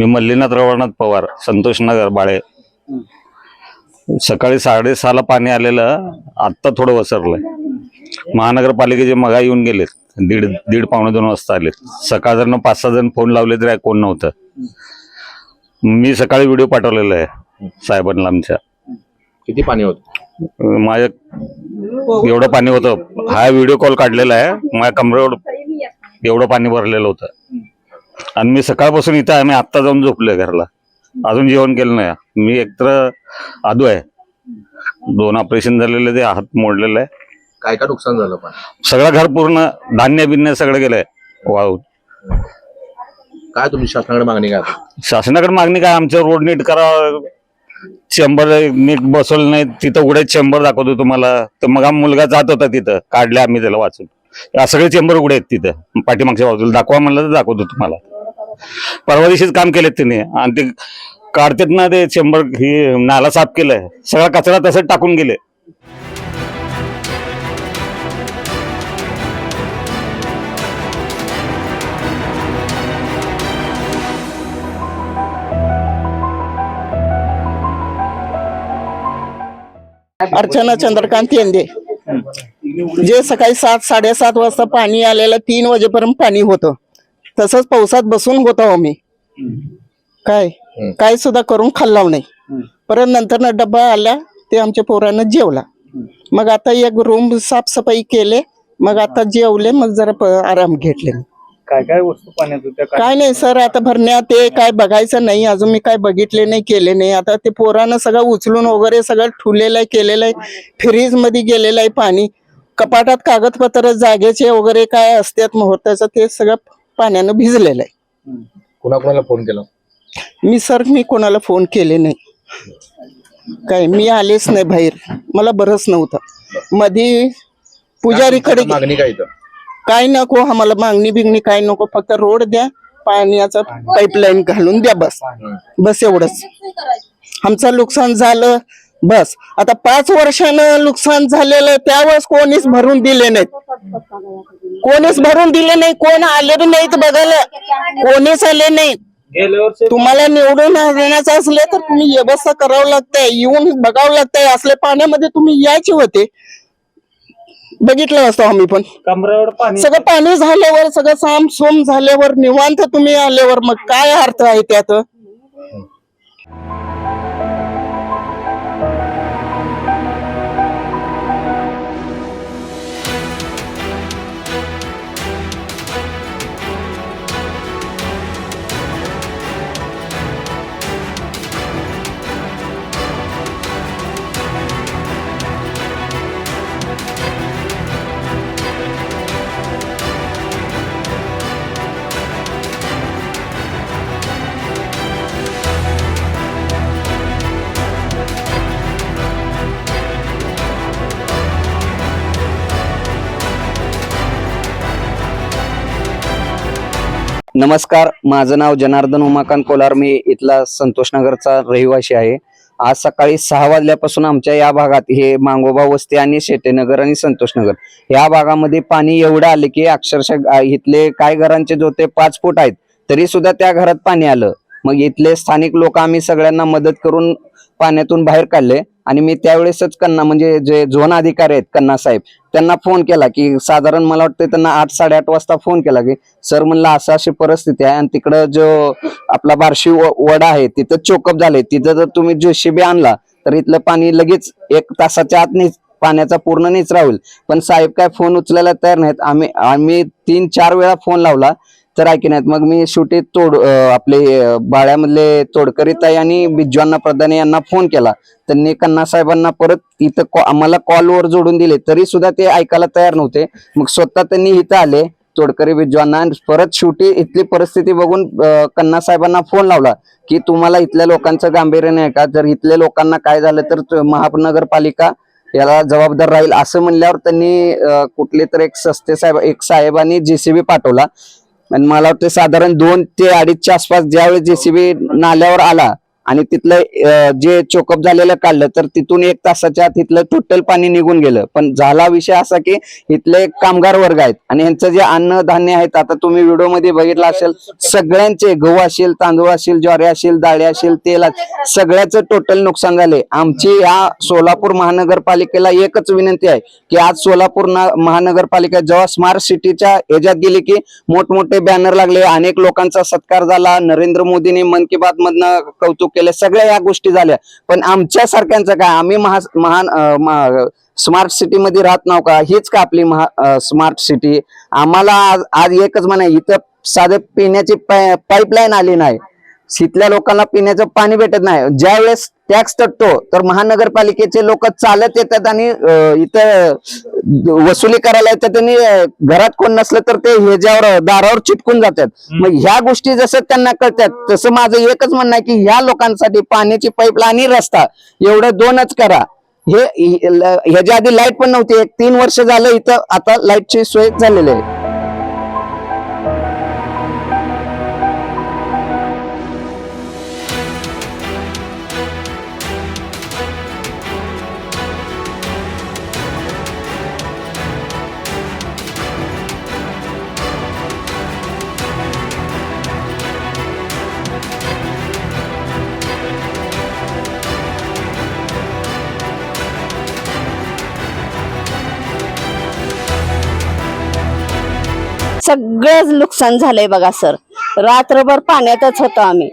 मी मल्लीनाथ रवळनाथ पवार संतोष नगर बाळे. सकाळी साडेसहाला पाणी आलेलं आत्ता थोडं वसरलंय महानगरपालिकेचे मगा येऊन गेलेत. दीड दीड पावणे दोन वाजता आले सकाळ जर पाच सहा जण फोन लावले तरी कोण नव्हतं. मी सकाळी व्हिडिओ पाठवलेला आहे साहेबांना आमच्या. किती पाणी होत? माझ्या एवढं पाणी होतं. हा व्हिडिओ कॉल काढलेला आहे. माझ्या कमरेवर एवढं पाणी भरलेलं होतं. आणि मी सकाळपासून इथं आहे. मी आत्ता जाऊन झोपलोय घरला. अजून जेवण केलं नाही. मी एकतर आदू आहे. दोन ऑपरेशन झालेले ते हात मोडलेलं. आहे काय काय नुकसान झालं पण? सगळं घर पूर्ण धान्य बिन्य सगळं गेलंय. वाहून. काय तुमची शासनाकडे मागणी काय? शासनाकडे मागणी काय? आमच्या रोड नीट करा. चेंबर नीट बसवलं नाही. तिथं उघडे चेंबर दाखवतो तुम्हाला. तर मग हा मुलगा जात होता तिथं. काढले आम्ही त्याला वाचून. सगळे चेंबर उघडे आहेत तिथं. पाठीमागच्या बाजूला दाखवा म्हणलं तर दाखवतो तुम्हाला. परवा दिवशीच काम केलेत त्यांनी आणि ते काढतात ना ते चेंबर ही नाला साफ केलंय. सगळा कचरा तसंच टाकून गेले. अर्चना चंद्रकांत येंदे जे सकाळी सात साडेसात वाजता पाणी आलेलं तीन वाजेपर्यंत पाणी होतं. तसंच पावसात बसून होतो आम्ही. काय? काय सुद्धा करून खाल्ला नाही. परत नंतर डब्बा आला ते आमच्या पोरानं जेवला. मग आता एक रूम साफसफाई केले मग आता जेवले मग जरा आराम घेतले. काय काय वस्तू पाण्यात होत्या? काय काय नाही सर आता भरण्यात ते काय बघायचं नाही अजून मी काय बघितले नाही केले नाही. आता ते पोरानं सगळं उचलून वगैरे सगळं ठुलेलं आहे केलेलं आहे. फ्रीजमध्ये गेलेलं आहे पाणी. कपाटात कागदपत्र जागेचे वगैरे काय असतात मुहूर्ताचं ते सगळं पाण्यानं भिजलेलं आहे. कुणाकुणाला फोन केला? मी सर मी कोणाला फोन केले नाही. काय मी आलेच नाही बाहेर. मला बरंच नव्हतं. मधी पुजारीकडे मागणी काय इथं? काय नको आम्हाला मागणी बिगणी काय नको फक्त रोड द्या पाण्याचा पाईपलाईन घालून द्या बस. बस एवढंच. आमचं नुकसान झालं बस. आता पाच वर्षानं नुकसान झालेलं त्यावेळेस कोणीच भरून दिले नाहीत. कोणीच भरून दिले नाही कोण आले नाहीत बघायला. कोणीच आले नाहीत वर्षी तुम्हाला निवडून आणण्याचं असले तर तुम्ही व्यवस्था करावं लागतंय येऊन बघावं लागतंय असले पाण्यामध्ये तुम्ही यायचे होते. बघितलं असतो आम्ही पाणी सगळं पाणी झाल्यावर सगळं साम सोम झाल्यावर निवांत तुम्ही आल्यावर मग काय अर्थ आहे त्यात? नमस्कार माझं नाव जनार्दन उमाकांत कोलार. मी इथला संतोष नगरचा रहिवासी आहे. आज सकाळी सहा वाजल्यापासून आमच्या या भागात हे मांगोबा वस्ती आणि शेटेनगर आणि संतोष नगर या भागामध्ये पाणी एवढं आले की अक्षरशः इथले काय घरांचे जो ते पाच फूट आहेत तरी सुद्धा त्या घरात पाणी आलं. मग इथले स्थानिक लोक आम्ही सगळ्यांना मदत करून पाण्यातून बाहेर काढले आणि मी त्यावेळेसच कन्ना म्हणजे जे झोन अधिकारी आहेत कन्ना साहेब त्यांना फोन केला की साधारण मला वाटतं त्यांना आठ साडेआठ वाजता फोन केला की सर म्हणलं असं अशी परिस्थिती आहे आणि तिकडं जो आपला बार्शी वडा आहे तिथं चोकअप झाले. तिथं जर तुम्ही जोशीबी आणला तर इथलं पाणी लगेच एक तासाच्या आत पाण्याचा पूर्ण निचरा होईल पण साहेब काय फोन उचलायला तयार नाहीत. आम्ही आम्ही तीन चार वेळा फोन लावला. तर ऐकी नाहीत? मग मी शेवटी तोड आपले बाळ्यामधले तोडकरी ताई आणि बिज्वांना प्रधान यांना फोन केला. त्यांनी कन्ना साहेबांना परत इथं कॉ- आम्हाला कॉलवर जोडून दिले. तरी सुद्धा ते ऐकायला तयार नव्हते. मग स्वतः त्यांनी इथं आले तोडकरी बिज्वांना परत शेवटी इथली परिस्थिती बघून कन्ना साहेबांना फोन लावला की तुम्हाला इथल्या लोकांचं गांभीर्य नाही का? जर इथल्या लोकांना काय झालं तर महानगरपालिका याला जबाबदार राहील. असं म्हणल्यावर त्यांनी कुठले तर एक सस्ते साहेब एक साहेबांनी जेसीबी पाठवला. आणि मला वाटतं साधारण दोन ते अडीचच्या आसपास ज्यावेळेस जेसीबी नाल्यावर आला आणि तिथलं जे चोकअप झालेलं काढलं तर तिथून एक तासाच्या आत तिथलं टोटल पाणी निघून गेलं. पण झाला विषय असा की इथले कामगार वर्ग आहेत. आणि यांचं जे अन्न धान्य आहेत आता तुम्ही व्हिडिओमध्ये बघितलं असेल सगळ्यांचे गहू असेल तांदूळ असेल ज्वारी असेल डाळे असेल तेल सगळ्याचं टोटल नुकसान झाले. आमची या सोलापूर महानगरपालिकेला एकच विनंती आहे की आज सोलापूर ना- महानगरपालिका जेव्हा स्मार्ट सिटीच्या ह्याच्यात गेली की मोठमोठे बॅनर लागले अनेक लोकांचा सत्कार झाला. नरेंद्र मोदींनी मन की बात मधनं कौतुक केल्या सगळ्या या गोष्टी झाल्या. पण आमच्या सारख्यांचं काय आम्ही महा महान स्मार्ट सिटी मध्ये राहत नाव का? हीच का आपली महा स्मार्ट सिटी? आम्हाला आज आज एकच म्हणा इथं साधे पिण्याची पाईपलाईन आली नाही. इथल्या लोकांना पिण्याचं पाणी भेटत नाही. ज्या वेळेस टॅक्स तटतो तर महानगरपालिकेचे लोक चालत येतात आणि इथं वसुली करायला येतात आणि घरात कोण नसलं तर ते ह्याच्यावर दारावर चिटकून जातात. मग ह्या गोष्टी जसं त्यांना कळतात तसं माझं एकच म्हणणं आहे की ह्या लोकांसाठी पाण्याची पाईपलाईन आणि रस्ता एवढं दोनच करा. हे ह्याच्या आधी लाइट पण नव्हती. एक तीन वर्ष झालं इथं आता लाईटची सोय झालेली आहे. सगळंच नुकसान झालंय बघा सर. रात्रभर पाण्यातच होतो आम्ही.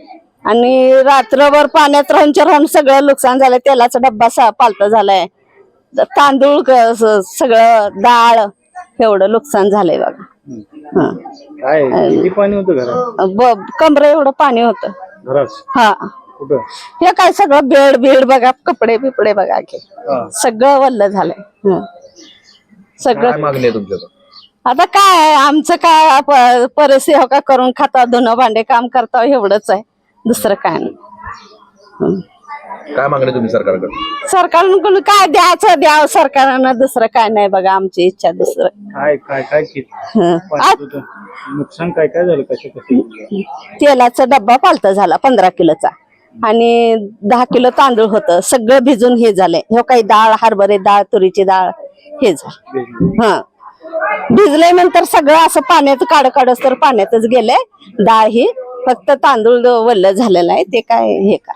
आणि रात्रभर पाण्यात राहून राहून सगळं नुकसान झालंय. तेलाचा डब्बा सा पालता झालाय. तांदूळ सगळं डाळ एवढं नुकसान झालंय बघा. हा. काय पाणी होतं कमर एवढं पाणी होतं. हा. हे काय सगळं बेड बीड बघा कपडे बिपडे बघा की. सगळं वल्ल झालंय. सगळं मागणी तुमच्याकडे? आता काय आमचं काय प- परिस्थिती हो का करून खाता धुणं भांडे काम करता एवढंच आहे. दुसरं काय नाही. काय मागणी तुम्ही सरकारकडे सरकारकडून काय द्यायचं? द्यावं सरकारनं. दुसरं काय नाही बघा आमची इच्छा दुसरं. काय काय काय हं. नुकसान काय काय झालं कसे कसे तेलाचा डब्बा पालता झाला पंधरा किलोचा. आणि दहा किलो तांदूळ होतं. सगळं भिजून हे झालंय. हे काही डाळ हरभरे डाळ तुरीची डाळ हे झालं. हा. भिजले नंतर सगळं असं पाण्यात काढ काढस तर पाण्यातच गेलंय. डाळ ही फक्त तांदूळ वल्ल झालेलं आहे. ते काय हे का